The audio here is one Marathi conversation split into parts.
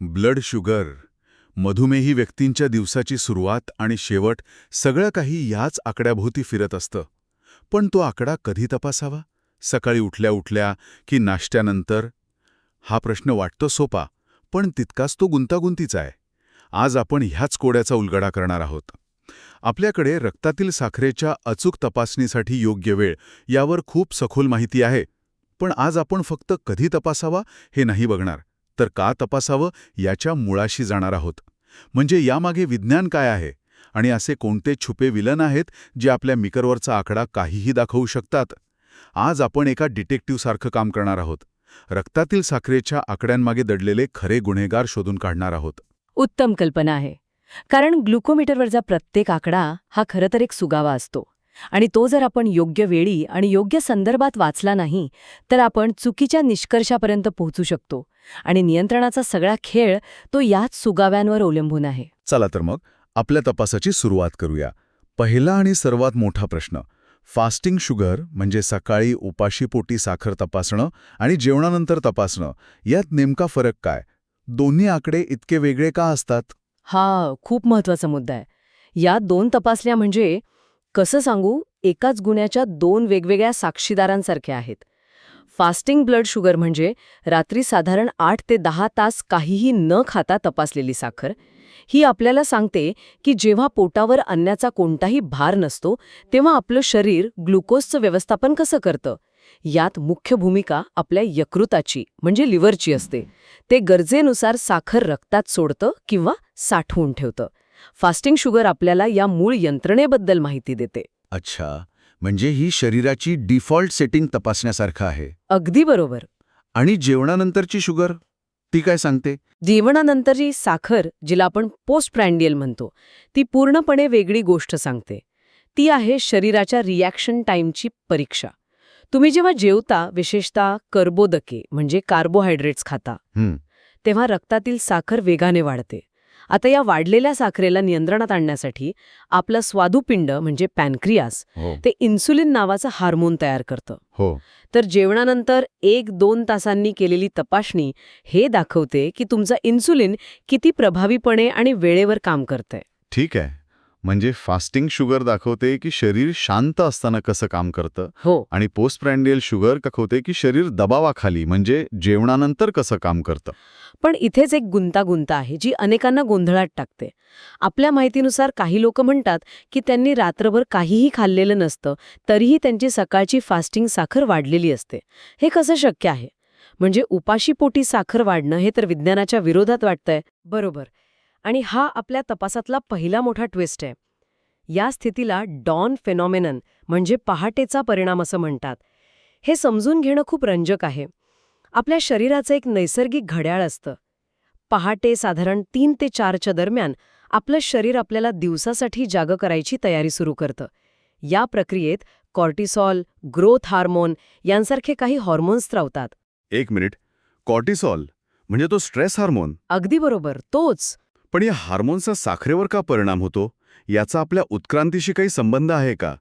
ब्लड शुगर मधुमेही व्यक्तींच्या दिवसाची सुरुवात आणि शेवट सगळं काही याच आकड्याभोवती फिरत असतं. पण तो आकडा कधी तपासावा? सकाळी उठल्या उठल्या की नाश्त्यानंतर? हा प्रश्न वाटतो सोपा पण तितकाच तो गुंतागुंतीचा आहे. आज आपण ह्याच कोड्याचा उलगडा करणार आहोत. आपल्याकडे रक्तातील साखरेच्या अचूक तपासणीसाठी योग्य वेळ यावर खूप सखोल माहिती आहे पण आज आपण फक्त कधी तपासावा हे नाही बघणार. तर का तपासावं याच्या मुळाशी जाणार आहोत. म्हणजे यामागे विज्ञान काय आहे? आणि असे कोणते छुपे विलन आहेत जे आपल्या मिकरवरचा आकडा काहीही दाखवू शकतात? आज आपण एका डिटेक्टिव्हसारखं काम करणार आहोत. रक्तातील साखरेच्या आकड्यांमागे दडलेले खरे गुन्हेगार शोधून काढणार आहोत. उत्तम कल्पना आहे. कारण ग्लुकोमीटरवरचा प्रत्येक आकडा हा खरं तर एक सुगावा असतो. आणि तो जर आपण योग्य वेळी आणि योग्य संदर्भात वाचला नाही तर आपण चुकीच्या निष्कर्षापर्यंत पोहोचू शकतो आणि नियंत्रणाचा सगळा खेळ तो याच सुगाव्यांवर अवलंबून आहे. चला तर मग आपल्या तपासाची सुरुवात करूया. पहिला आणि सर्वात मोठा प्रश्न फास्टिंग शुगर म्हणजे सकाळी उपाशीपोटी साखर तपासणं आणि जेवणानंतर तपासणं यात नेमका फरक काय? दोन्ही आकडे इतके वेगळे का असतात? हा खूप महत्त्वाचा मुद्दा आहे. या दोन तपासल्या म्हणजे कसं सांगू? एकाच गुन्ह्याच्या दोन वेगवेगळ्या साक्षीदारांसारख्या आहेत. फास्टिंग ब्लड शुगर म्हणजे रात्री साधारण आठ ते दहा तास काहीही न खाता तपासलेली साखर. ही आपल्याला सांगते की जेव्हा पोटावर अन्नाचा कोणताही भार नसतो तेव्हा आपलं शरीर ग्लुकोजचं व्यवस्थापन कसं करतं? यात मुख्य भूमिका आपल्या यकृताची म्हणजे लिव्हरची असते. ते गरजेनुसार साखर रक्तात सोडतं किंवा साठवून ठेवतं. फास्टिंग शुगर आपल्याला या मूळ यंत्रणेबद्दल माहिती देते. अच्छा. म्हणजे ही शरीराची डिफॉल्ट सेटिंग तपासण्यासारखं आहे. अगदी बरोबर. आणि जेवणानंतरची शुगर ती काय सांगते? जेवणानंतरची साखर जिला आपण पोस्ट प्रँडियल म्हणतो ती पूर्णपणे वेगळी गोष्ट सांगते. ती आहे शरीराच्या रिॲक्शन टाईमची परीक्षा. तुम्ही जेव्हा जेवता विशेषतः कर्बोदके म्हणजे कार्बोहायड्रेट्स खाता तेव्हा रक्तातील साखर वेगाने वाढते. आता या वाढलेल्या साखरेला नियंत्रणात आणण्यासाठी आपलं स्वादुपिंड म्हणजे पॅनक्रियास हो. ते इन्सुलिन नावाचं हार्मोन तयार करतं. हो. तर जेवणानंतर एक दोन तासांनी केलेली तपासणी हे दाखवते की तुमचा इन्सुलिन किती प्रभावीपणे आणि वेळेवर काम करतंय. ठीक आहे. म्हणजे फास्टिंग शुगर दाखवते की शरीर शांत असताना कसं काम करतं हो. आणि पोस्ट प्रँडियल शुगर दाखवते की शरीर दबावाखाली म्हणजे जेवणानंतर कसं काम करतं. पण इथेच एक गुंतागुंत आहे जी अनेकांना गोंधळात टाकते. आपल्या माहितीनुसार काही लोक म्हणतात की त्यांनी रात्रभर काहीही खाल्लेलं नसतं तरीही त्यांची सकाळची फास्टिंग साखर वाढलेली असते. हे कसं शक्य आहे? म्हणजे उपाशीपोटी साखर वाढणं हे तर विज्ञानाच्या विरोधात वाटतंय. बरोबर. आणि हा आपल्या तपासातला पहिला मोठा ट्विस्ट आहे. या स्थितीला डॉन फेनॉमेनन म्हणजे पहाटेचा परिणाम असं म्हणतात. हे समजून घेणं खूप रंजक आहे. आपल्या शरीराचं एक नैसर्गिक घड्याळ असतं. पहाटे साधारण तीन ते चारच्या दरम्यान आपलं शरीर आपल्याला दिवसासाठी जाग करायची तयारी सुरू करतं. या प्रक्रियेत कॉर्टिसॉल ग्रोथ हार्मोन यांसारखे काही हॉर्मोन्स स्त्रावतात एक मिनिट. कॉर्टिसॉल म्हणजे तो स्ट्रेस हार्मोन अगदी बरोबर तोच. पण या हार्मोनचा साखरेवर का परिणाम होतो? याचा आपल्या उत्क्रांतीशी काही संबंध आहे का?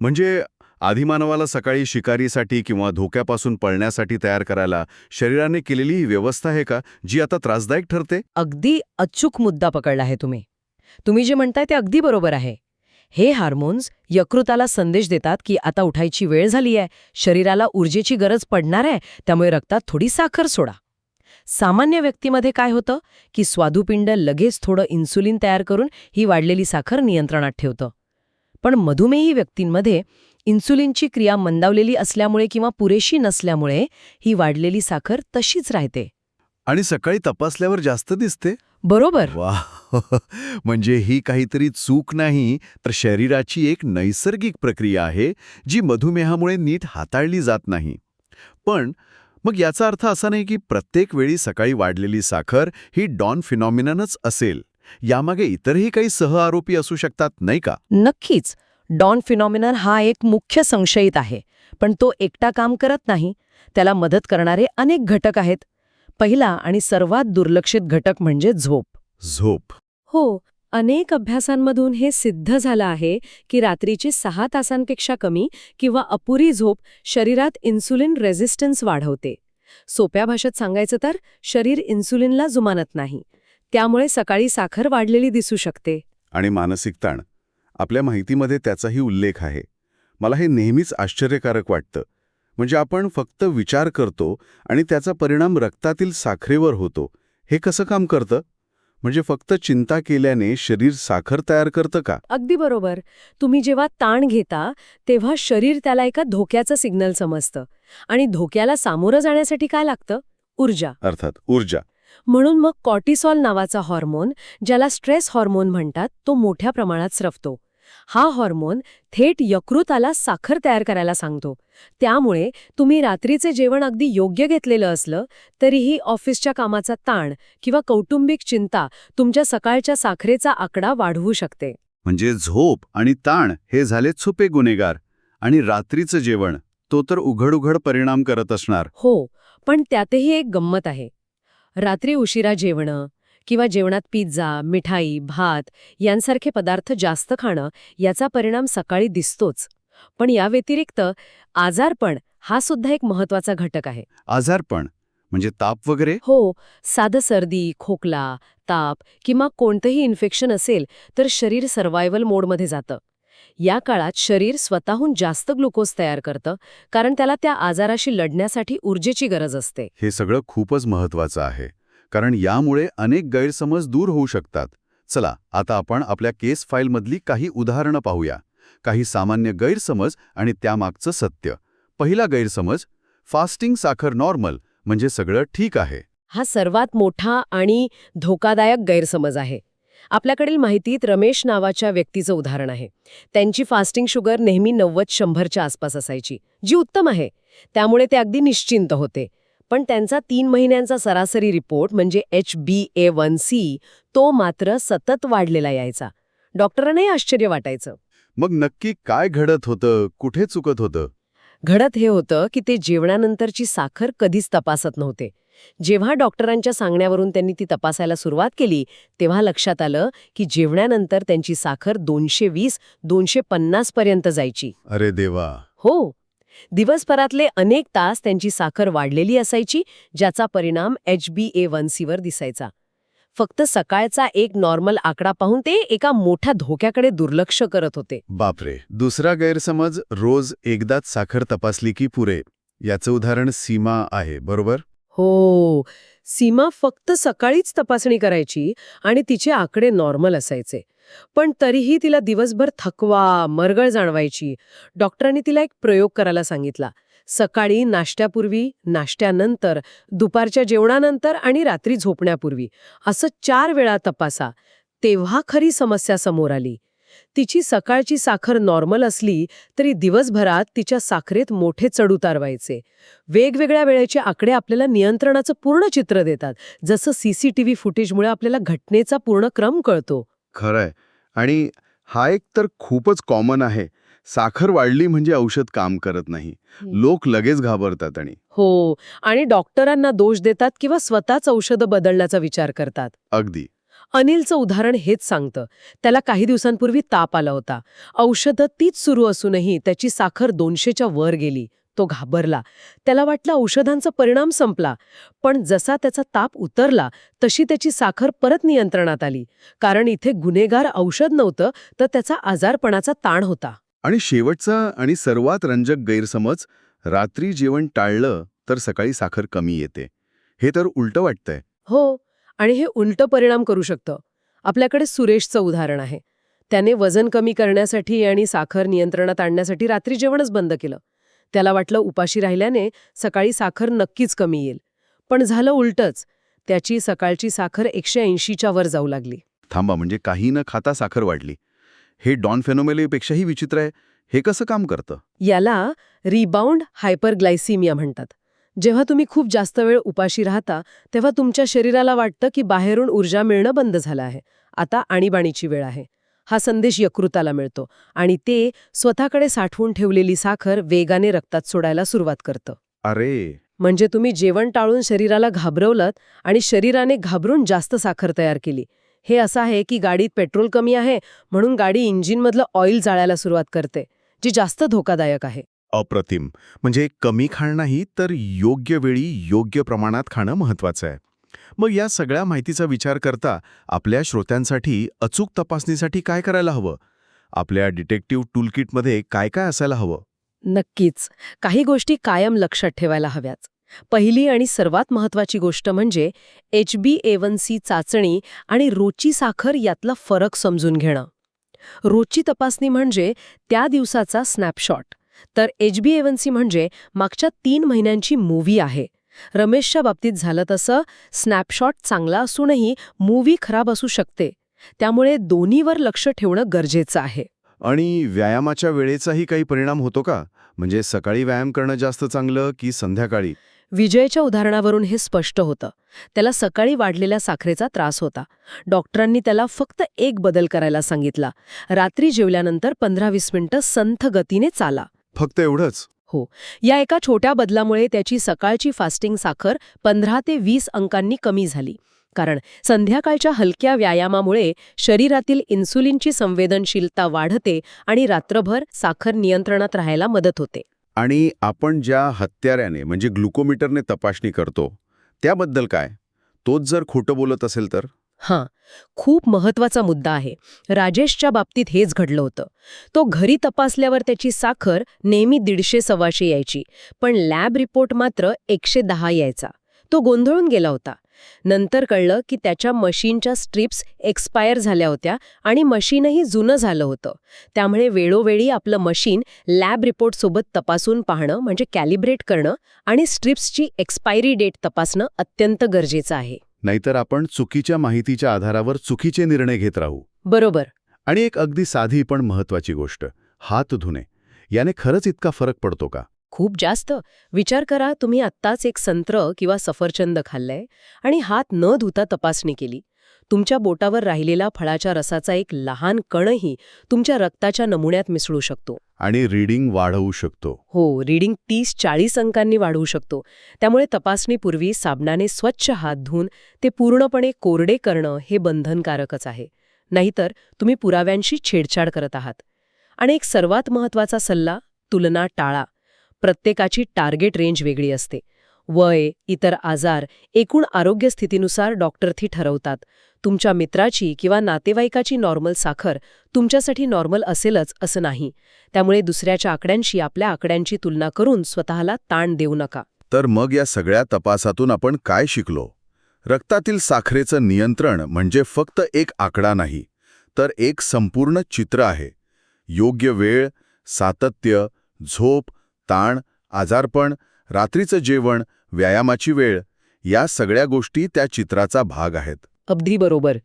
म्हणजे आदिमानवाला सकाळी शिकारीसाठी किंवा धोक्यापासून पळण्यासाठी तयार करायला शरीराने केलेली ही व्यवस्था आहे का जी आता त्रासदायक ठरते? अगदी अचूक मुद्दा पकडला आहे तुम्ही. तुम्ही जे म्हणताय ते अगदी बरोबर आहे. हे हार्मोन्स यकृताला संदेश देतात की आता उठायची वेळ झाली आहे शरीराला ऊर्जेची गरज पडणार आहे त्यामुळे रक्तात थोडी साखर सोडा. सामान्य व्यक्तीमध्ये काय होतं? की स्वादुपिंड लगेच थोडं इन्सुलिन तयार करून ही वाढलेली साखर नियंत्रणात ठेवतं. पण मधुमेही व्यक्तींमध्ये इन्सुलिनची क्रिया मंदावलेली असल्यामुळे किंवा पुरेशी नसल्यामुळे ही वाढलेली साखर तशीच राहते. आणि सकाळी तपासल्यावर जास्त दिसते? बरोबर. वा म्हणजे ही काहीतरी चूक नाही तर शरीराची एक नैसर्गिक प्रक्रिया आहे जी मधुमेहामुळे नीट हाताळली जात नाही. पण मग याचा अर्थ असा नाही की प्रत्येक वेळी सकाळी वाढलेली साखर ही डॉन फिनॉमिननच असेल. यामागे इतरही काही सहआरोपी असू शकतात नाही का? नक्कीच. डॉन फिनॉमिनन हा एक मुख्य संशयित आहे पण तो एकटा काम करत नाही. त्याला मदत करणारे अनेक घटक आहेत. पहिला आणि सर्वात दुर्लक्षित घटक म्हणजे झोप. झोप. हो अनेक अभ्यासांमधून हे सिद्ध झालं आहे की रात्रीची सहा तासांपेक्षा कमी किंवा अपुरी झोप शरीरात इन्सुलिन रेझिस्टन्स वाढवते. सोप्या भाषेत सांगायचं तर शरीर इन्सुलिनला जुमानत नाही. त्यामुळे सकाळी साखर वाढलेली दिसू शकते. आणि मानसिक ताण. आपल्या माहितीमध्ये त्याचाही उल्लेख आहे. मला हे नेहमीच आश्चर्यकारक वाटतं. म्हणजे आपण फक्त विचार करतो आणि त्याचा परिणाम रक्तातील साखरेवर होतो. हे कसं काम करतं? म्हणजे फक्त चिंता केल्याने शरीर साखर तयार करतं का? अगदी बरोबर. तुम्ही जेव्हा ताण घेता तेव्हा शरीर त्याला एका धोक्याचं सिग्नल समजतं. आणि धोक्याला सामोरं जाण्यासाठी काय लागतं? ऊर्जा. अर्थात ऊर्जा. म्हणून मग कॉर्टिसॉल नावाचा हॉर्मोन ज्याला स्ट्रेस हॉर्मोन म्हणतात तो मोठ्या प्रमाणात स्रवतो. हा हॉर्मोन थेट यकृताला साखर तयार करायला सांगतो. त्यामुळे तुम्ही रात्रीचे जेवण अगदी योग्य घेतलेलं असलं तरीही ऑफिसच्या कामाचा ताण किंवा कौटुंबिक चिंता तुमच्या सकाळच्या साखरेचा आकडा वाढवू शकते. म्हणजे झोप आणि ताण हे झाले छुपे गुन्हेगार आणि रात्रीचं जेवण तो तर उघड उघड परिणाम करत असणार. हो पण त्यातही एक गंमत आहे. रात्री उशिरा जेवणं किंवा जेवणात पिझ्झा मिठाई भात यांसारखे पदार्थ जास्त खाणं याचा परिणाम सकाळी दिसतोच. पण या व्यतिरिक्त आजारपण हा सुद्धा एक महत्त्वाचा घटक आहे. आजारपण म्हणजे ताप वगैरे? हो साधं सर्दी खोकला ताप किंवा कोणतंही इन्फेक्शन असेल तर शरीर सर्व्हायव्हल मोडमध्ये जातं. या काळात शरीर स्वतःहून जास्त ग्लुकोज तयार करतं कारण त्याला त्या आजाराशी लढण्यासाठी ऊर्जेची गरज असते. हे सगळं खूपच महत्वाचं आहे. कारण यामुळे अनेक गैरसमज दूर होऊ शकतात. चला आता आपण आपल्या केस फाईलमधली काही उदाहरणं पाहूया. काही सामान्य गैरसमज आणि त्यामागचं सत्य. पहिला गैरसमज फास्टिंग साखर नॉर्मल म्हणजे सगळं ठीक आहे. हा सर्वात मोठा आणि धोकादायक गैरसमज आहे. आपल्याकडील माहितीत रमेश नावाच्या व्यक्तीचं उदाहरण आहे. त्यांची फास्टिंग शुगर नेहमी नव्वद शंभरच्या आसपास असायची जी उत्तम आहे. त्यामुळे ते अगदी निश्चिंत होते. पण त्यांचा तीन महिन्यांचा सरासरी रिपोर्ट म्हणजे H B A one C तो मात्र सतत वाढलेला यायचा. डॉक्टरांनाही आश्चर्य वाटायचं. मग नक्की काय घडत होतं? कुठे चुकत होतं? घडत हे होतं की ते जेवणानंतरची साखर कधीच तपासत नव्हते. जेव्हा डॉक्टरांच्या सांगण्यावरून त्यांनी ती तपासायला सुरुवात केली तेव्हा लक्षात आलं की जेवणानंतर त्यांची साखर दोनशे वीस दोनशे पन्नास पर्यंत जायची. अरे देवा! हो. दिवसभरातले अनेक तास त्यांची साखर वाढलेली असायची ज्याचा परिणाम एच बी ए वन सीवर दिसायचा. फक्त सकाळचा एक नॉर्मल आकडा पाहून ते एका मोठ्या धोक्याकडे दुर्लक्ष करत होते. बापरे! दुसरा गैरसमज रोज एकदाच साखर तपासली की पुरे. याचं उदाहरण सीमा आहे बरोबर? हो. सीमा फक्त सकाळीच तपासणी करायची आणि तिचे आकडे नॉर्मल असायचे. पण तरीही तिला दिवसभर थकवा मरगळ जाणवायची. डॉक्टरांनी तिला एक प्रयोग करायला सांगितला. सकाळी नाश्त्यापूर्वी नाश्त्यानंतर दुपारच्या जेवणानंतर आणि रात्री झोपण्यापूर्वी. असं चार वेळा तपासा. तेव्हा खरी समस्या समोर आली. तिची सकाळची साखर नॉर्मल असली तरी दिवसभरात तिच्या साखरेत मोठे चढउतार व्हायचे. वेगवेगळ्या वेळेचे आकडे आपल्याला नियंत्रणाचं पूर्ण चित्र देतात. जसं सीसीटीव्ही फुटेजमुळे आपल्याला घटनेचा पूर्ण क्रम कळतो. खरंय. आणि हा एक तर खूपच कॉमन आहे. साखर वाढली म्हणजे औषध काम करत नाही. लोक लगेच घाबरतात आणि हो. आणि डॉक्टरांना दोष देतात किंवा स्वतःच औषधं बदलण्याचा विचार करतात. अगदी. अनिलचं उदाहरण हेच सांगतं. त्याला काही दिवसांपूर्वी ताप आला होता. औषधं तीच सुरू असूनही त्याची साखर दोनशेच्या वर गेली. तो घाबरला. त्याला वाटलं औषधांचा परिणाम संपला. पण जसा त्याचा ताप उतरला तशी त्याची साखर परत नियंत्रणात आली. कारण इथे गुन्हेगार औषध नव्हतं तर त्याचा आजारपणाचा ताण होता. आणि शेवटचा आणि सर्वात रंजक गैरसमज रात्री जेवण टाळलं तर सकाळी साखर कमी येते. हे तर उलटं वाटतंय. हो आणि हे उलटं परिणाम करू शकतं. आपल्याकडे सुरेशचं उदाहरण आहे. त्याने वजन कमी करण्यासाठी आणि साखर नियंत्रणात आणण्यासाठी रात्री जेवणच बंद केलं. त्याला वाटलं उपाशी राहिल्याने सकाळी साखर नक्कीच कमी येईल. पण झालं उलटंच. त्याची सकाळची साखर एकशे ऐंशीच्या वर जाऊ लागली. थांबा म्हणजे काही न खाता साखर वाढली. हे डॉन फेनोमेलीपेक्षाही विचित्र आहे. हे कसं काम करतं? याला रिबाउंड हायपरग्लायसिमिया म्हणतात. जेव्हा तुम्ही खूप जास्त वेळ उपाशी राहता तेव्हा तुमच्या शरीराला वाटतं की बाहेरून ऊर्जा मिळणं बंद झालं आहे. आता आणीबाणीची वेळ आहे. हा संदेश यकृताला मिळतो आणि ते स्वतःकडे साठवून ठेवलेली साखर वेगाने रक्तात सोडायला सुरुवात करतं. अरे! म्हणजे तुम्ही जेवण टाळून शरीराला घाबरवलं आणि शरीराने घाबरून जास्त साखर तयार केली. हे असं आहे की गाडीत पेट्रोल कमी आहे म्हणून गाडी इंजिनमधलं ऑइल जाळायला सुरुवात करते जी जास्त धोकादायक आहे. अप्रतिम. म्हणजे कमी खाणं नाही तर योग्य वेळी योग्य प्रमाणात खाणं महत्वाचं आहे. मग या सगळ्या माहितीचा विचार करता आपल्या श्रोत्यांसाठी अचूक तपासणीसाठी काय करायला हवं? आपल्या डिटेक्टिव्ह टूलकिटमध्ये काय काय असायला हवं? नक्कीच. काही गोष्टी कायम लक्षात ठेवायला हव्याच पहिली आणि सर्वात महत्वाची गोष्ट म्हणजे एच बी एवन सी चाचणी आणि रोजची साखर यातला फरक समजून घेणं. रोजची तपासणी म्हणजे त्या दिवसाचा स्नॅपशॉट. तर एच बी एवन सी म्हणजे मागच्या तीन महिन्यांची मूव्ही आहे. रमेशच्या बाबतीत झालं तसं स्नॅपशॉट चांगला असूनही मूव्ही खराब असू शकते. त्यामुळे दोन्हीवर लक्ष ठेवणं गरजेचं आहे. आणि व्यायामाच्या वेळेचाही काही परिणाम होतो का? म्हणजे सकाळी व्यायाम करणं जास्त चांगलं की संध्याकाळी? विजयच्या उदाहरणावरून हे स्पष्ट होतं. त्याला सकाळी वाढलेल्या साखरेचा त्रास होता. डॉक्टरांनी त्याला फक्त एक बदल करायला सांगितला. रात्री जेवल्यानंतर पंधरा वीस मिनिटं संथ गतीने चाला. फक्त एवढंच? हो. या एका छोट्या बदलामुळे त्याची सकाळची फास्टिंग साखर पंधरा ते वीस अंकांनी कमी झाली. कारण संध्याकाळच्या हलक्या व्यायामामुळे शरीरातील इन्सुलिनची संवेदनशीलता वाढते आणि रात्रभर साखर नियंत्रणात राहायला मदत होते. आणि आपण ज्या हत्याऱ्याने म्हणजे ग्लुकोमीटरने तपासणी करतो त्याबद्दल काय? तोच जर खोटं बोलत असेल तर? हां खूप महत्त्वाचा मुद्दा आहे. राजेशच्या बाबतीत हेच घडलं होतं. तो घरी तपासल्यावर त्याची साखर नेहमी दीडशे सव्वाशे यायची पण लॅब रिपोर्ट मात्र एकशे दहा यायचा. तो गोंधळून गेला होता. नंतर कळलं की त्याच्या मशीनच्या स्ट्रिप्स एक्सपायर झाल्या होत्या आणि मशीनही जुनं झालं होतं. त्यामुळे वेळोवेळी आपलं मशीन लॅब रिपोर्टसोबत तपासून पाहणं म्हणजे कॅलिब्रेट करणं आणि स्ट्रिप्सची एक्सपायरी डेट तपासणं अत्यंत गरजेचं आहे. नाहीतर आपण चुकीच्या माहितीच्या आधारावर चुकीचे निर्णय घेत राहू. बरोबर. आणि एक अगदी साधी पण महत्वाची गोष्ट हात धुणे. याने खरंच इतका फरक पडतो का? खूप जास्त. विचार करा तुम्ही आत्ताच एक संत्र किंवा सफरचंद खाल्लंय आणि हात न धुता तपासणी केली. तुमच्या बोटावर राहिलेला फळाच्या रसाचा एक लहान कणही तुमच्या रक्ताच्या नमुन्यात मिसळू शकतो. आणि रीडिंग वाढवू शकतो. हो रीडिंग तीस चाळीस अंकांनी वाढवू शकतो. त्यामुळे तपासणीपूर्वी साबणाने स्वच्छ हात धुवून ते पूर्णपणे कोरडे करणं हे बंधनकारकच आहे. नाहीतर तुम्ही पुराव्यांशी छेडछाड करत आहात. आणि एक सर्वात महत्त्वाचा सल्ला तुलना टाळा. प्रत्येकाची टार्गेट रेंज वेगळी असते. वय इतर आजार एकूण आरोग्य स्थितीनुसार डॉक्टर ती ठरवतात. तुमच्या मित्राची किंवा नातेवाईकाची नॉर्मल साखर तुमच्यासाठी नॉर्मल असेलच असं नाही. त्यामुळे दुसऱ्याच्या आकड्यांशी आपल्या आकड्यांची तुलना करून स्वतःला ताण देऊ नका. तर मग या सगळ्या तपासातून आपण काय शिकलो? रक्तातील साखरेचं नियंत्रण म्हणजे फक्त एक आकडा नाही तर एक संपूर्ण चित्र आहे. योग्य वेळ सातत्य झोप ताण आजारपण रात्रीचं जेवण व्यायामाची वेळ या सगळ्या गोष्टी त्या चित्राचा भाग आहेत. अगदी बरोबर.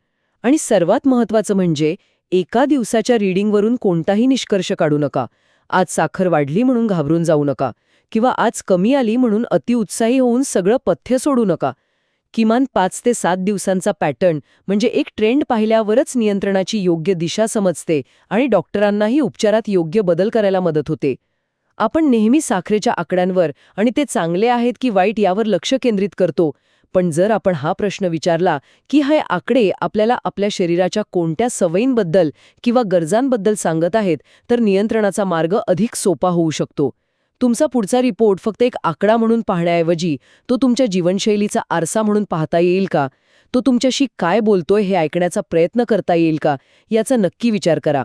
आणि सर्वात महत्वाचं म्हणजे एका दिवसाच्या रीडिंगवरून कोणताही निष्कर्ष काढू नका. आज साखर वाढली म्हणून घाबरून जाऊ नका. किंवा आज कमी आली म्हणून अतिउत्साही होऊन सगळं पथ्य सोडू नका. किमान पाच ते सात दिवसांचा पॅटर्न म्हणजे एक ट्रेंड पाहिल्यावरच नियंत्रणाची योग्य दिशा समजते आणि डॉक्टरांनाही उपचारात योग्य बदल करायला मदत होते. आपण नेहमी साखरेच्या आकड्यांवर आणि ते चांगले आहेत की वाईट यावर लक्ष केंद्रित करतो. पण जर आपण हा प्रश्न विचारला की हे आकडे आपल्याला आपल्या शरीराच्या कोणत्या सवयींबद्दल किंवा गरजांबद्दल सांगत आहेत तर नियंत्रणाचा मार्ग अधिक सोपा होऊ शकतो. तुमचा पुढचा रिपोर्ट फक्त एक आकडा म्हणून पाहण्याऐवजी तो तुमच्या जीवनशैलीचा आरसा म्हणून पाहता येईल का? तो तुमच्याशी काय बोलतोय हे ऐकण्याचा प्रयत्न करता येईल का? याचा नक्की विचार करा.